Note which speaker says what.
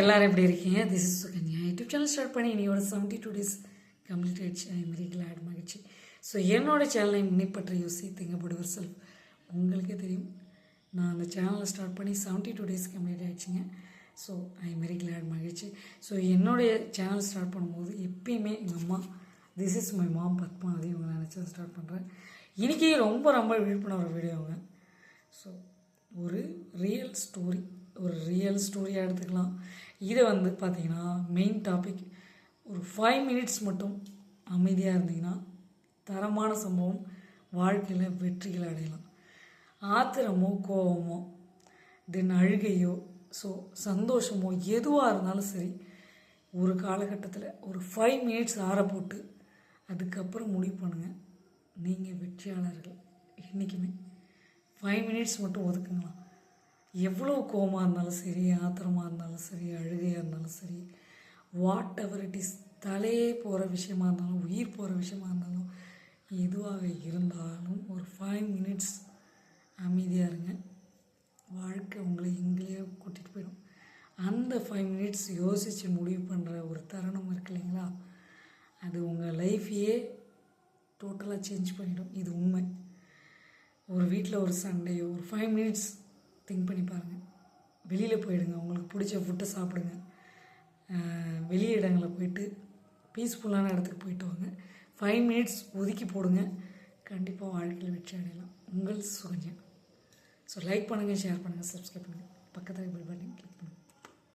Speaker 1: எல்லாரும் எப்படி இருக்கீங்க? This is Sukanya YouTube channel start பண்ணி இன்னையோட செவன்ட்டி டூ டேஸ் கம்ப்ளீட் ஆயிடுச்சு ஐ வெரி கிளாட் மகிழ்ச்சி. ஸோ என்னோட சேனலை முன்னே பற்றி யோசி திங்கப்படுவர் செல்ஃப் உங்களுக்கே தெரியும். நான் அந்த சேனலை ஸ்டார்ட் பண்ணி செவன்ட்டி டூ டேஸ் கம்ப்ளீட் ஆயிடுச்சுங்க ஸோ ஐ வெரி கிளாட் மகிழ்ச்சி. ஸோ என்னுடைய சேனல் ஸ்டார்ட் பண்ணும்போது எப்பயுமே எங்கள் அம்மா this is my mom Padma அதையும் இவங்க நினச்சி ஸ்டார்ட் பண்ணுறேன் இன்றைக்கி ரொம்ப ரொம்ப விழிப்புணர்வு வீடியோங்க. ஸோ ஒரு ரியல் ஸ்டோரி ஒரு ரியல் ஸ்டோரியாக எடுத்துக்கலாம். இதை வந்து பார்த்தீங்கன்னா மெயின் டாபிக் ஒரு ஃபைவ் மினிட்ஸ் மட்டும் அமைதியாக இருந்தீங்கன்னா தரமான சம்பவம் வாழ்க்கையில் வெற்றிகள் அடையலாம். ஆத்திரமோ கோபமோ தென் அழுகையோ ஸோ சந்தோஷமோ எதுவாக இருந்தாலும் சரி ஒரு காலகட்டத்தில் ஒரு ஃபைவ் மினிட்ஸ் ஆற போட்டு அதுக்கப்புறம் முடிவு பண்ணுங்கள் நீங்கள் வெற்றியாளர்கள். என்றைக்குமே ஃபைவ் மினிட்ஸ் மட்டும் ஒதுக்குங்களாம் எவ்வளோ கோமாக இருந்தாலும் சரி ஆத்திரமாக இருந்தாலும் சரி அழுகையாக இருந்தாலும் சரி வாட் எவர் இட் இஸ் தலையே போகிற விஷயமா இருந்தாலும் உயிர் போகிற விஷயமா இருந்தாலும் எதுவாக இருந்தாலும் ஒரு ஃபைவ் மினிட்ஸ் அமைதியாக இருங்க. வாழ்க்கை உங்களை எங்கேயோ கூட்டிகிட்டு போயிடும். அந்த ஃபைவ் மினிட்ஸ் யோசித்து முடிவு பண்ணுற ஒரு தருணம் இருக்கு இல்லைங்களா? அது உங்கள் லைஃப்பையே டோட்டலாக சேஞ்ச் பண்ணிடும். இது உண்மை. ஒரு வீட்டில் ஒரு சண்டையோ ஒரு ஃபைவ் மினிட்ஸ் திங்க் பண்ணி பாருங்கள் வெளியில் போயிடுங்க. உங்களுக்கு பிடிச்ச ஃபுட்டை சாப்பிடுங்க. வெளி இடங்களில் போயிட்டு பீஸ்ஃபுல்லான இடத்துக்கு போயிட்டு வாங்க. ஃபைவ் மினிட்ஸ் ஒதுக்கி போடுங்க. கண்டிப்பாக வாழ்க்கையில் வெற்றி அடையலாம். உங்கள் சுகன்யா. ஸோ லைக் பண்ணுங்கள் ஷேர் பண்ணுங்கள் சப்ஸ்கிரைப் பண்ணுங்கள் பக்கத்தில் பில் பண்ணி